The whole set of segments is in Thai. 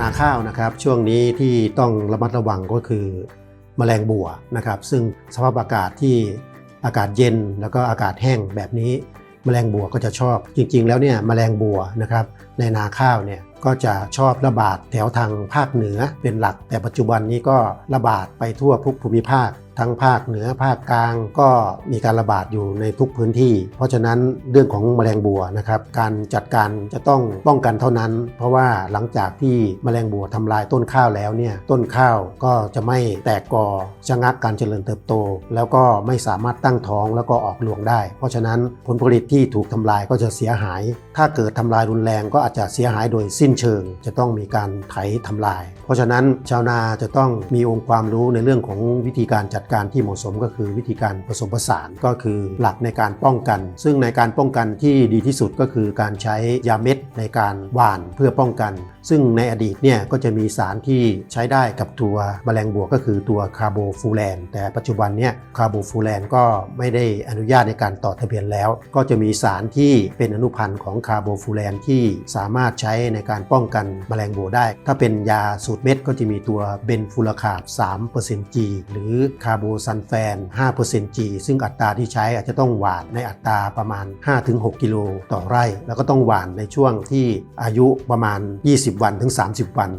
นาข้าวนะครับ ช่วงนี้ที่ต้องระมัดระวังก็คือแมลงบัวนะครับ ซึ่งสภาพอากาศที่อากาศเย็นแล้วก็อากาศแห้งแบบนี้แมลงบัวก็จะชอบ จริง ๆ แล้วเนี่ยแมลงบัวนะครับในนาข้าวเนี่ยก็จะชอบระบาดแถวทางภาคเหนือเป็นหลัก แต่ปัจจุบันนี้ก็ระบาดไปทั่วทุกภูมิภาค ทั้งภาคเหนือภาคกลางก็มีการระบาดอยู่ในทุกพื้นที่ เพราะฉะนั้นเรื่องของแมลงบัวนะครับ การจัดการจะต้องป้องกันเท่านั้น เพราะว่าหลังจากที่แมลงบัวทำลายต้นข้าวแล้วเนี่ยต้นข้าวก็จะไม่แตกกอชะงักการเจริญเติบโต แล้วก็ไม่สามารถตั้งท้องแล้วก็ออกรวงได้ เพราะฉะนั้นผลผลิตที่ถูกทำลายก็จะเสียหาย ถ้าเกิดทำลายรุนแรงก็อาจจะเสียหายโดยสิ้นเชิงจะต้องมีการไถทำลาย เพราะฉะนั้นชาวนาจะต้องมีองค์ความรู้ในเรื่องของวิธีการจัดการที่เหมาะสมก็คือวิธีการผสมผสานก็คือหลักในการป้องกัน ซึ่งในการป้องกันที่ดีที่สุดก็คือการใช้ยาเม็ดในการหว่านเพื่อป้องกัน ซึ่งในอดีตเนี่ยก็จะมีสารที่ใช้ได้กับตัวแมลงบวกก็คือตัวคาร์โบฟูแลนแต่ปัจจุบันเนี่ยคาร์โบฟูแลนก็ไม่ได้อนุญาตในการต่อทะเบียนแล้ว ก็จะมีสารที่เป็นอนุพันธ์ของคาร์โบฟูแลนที่สามารถใช้ในการป้องกันแมลงบัวได้ ถ้าเป็นยาสูตรเม็ดก็จะมีตัวเบนฟูลาคาบ3% G หรือคาร์โบซันแฟน 5% G ซึ่งอัตราที่ใช้อาจจะต้องหวานในอัตราประมาณ 5-6 กิโลต่อไร่ แล้วก็ต้องหวานในช่วงที่อายุประมาณ 20วันถึง 30 วัน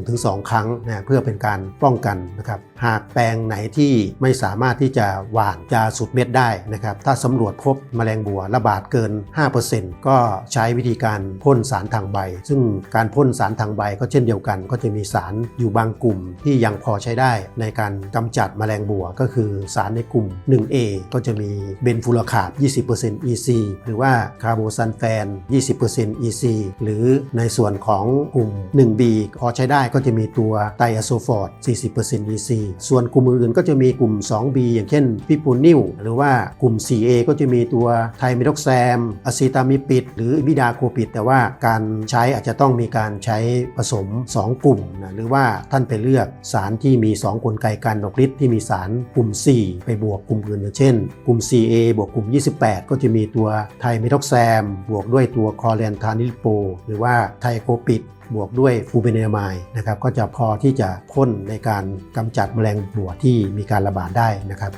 1-2 ครั้งนะเพื่อเป็นการป้องกันนะครับหากแปลงไหนที่ไม่สามารถที่จะหว่านยาสูตรเม็ดได้นะครับถ้าสำรวจพบแมลงบัวระบาดเกิน 5%ก็ใช้วิธีการพ่นสารทางใบ ซึ่งการพ่นสารทางใบก็เช่นเดียวกัน ก็จะมีสารอยู่บางกลุ่มที่ยังพอใช้ได้ในการกำจัดแมลงบัว ก็คือสารในกลุ่ม 1A ก็จะมีเบนฟูลาคาบ 20% EC หรือว่าคาร์โบซันแฟน 20% EC หรือในส่วนของกลุ่ม 1B พอใช้ได้ก็จะมีตัวไตอะโซฟอร์ด40% EC ส่วนกลุ่มอื่นๆก็จะมีกลุ่ม 2B อย่างเช่นพิปูนิลหรือว่ากลุ่ม 4A ก็จะมีตัวไทมิดอกแซมอะซิตามิปิด หรืออิมิดาโคปิด แต่ว่าการใช้อาจจะต้องมีการใช้ผสม 2 กลุ่มนะหรือว่าท่านไปเลือกสารที่มี 2 กลไกการออกฤทธิ์ที่มีสารกลุ่ม 4 ไปบวกกลุ่มอื่นอย่างเช่น กลุ่ม 4A บวกกลุ่ม 28 ก็จะมีตัวไทมิดอกแซม บวกด้วยตัวคอเรนทานิลโป หรือว่าไทโคปิด บวกด้วยฟูเบเนามายนะครับก็จะพอที่จะพ่นในการกำจัดแมลงบัวที่มีการระบาดได้นะครับ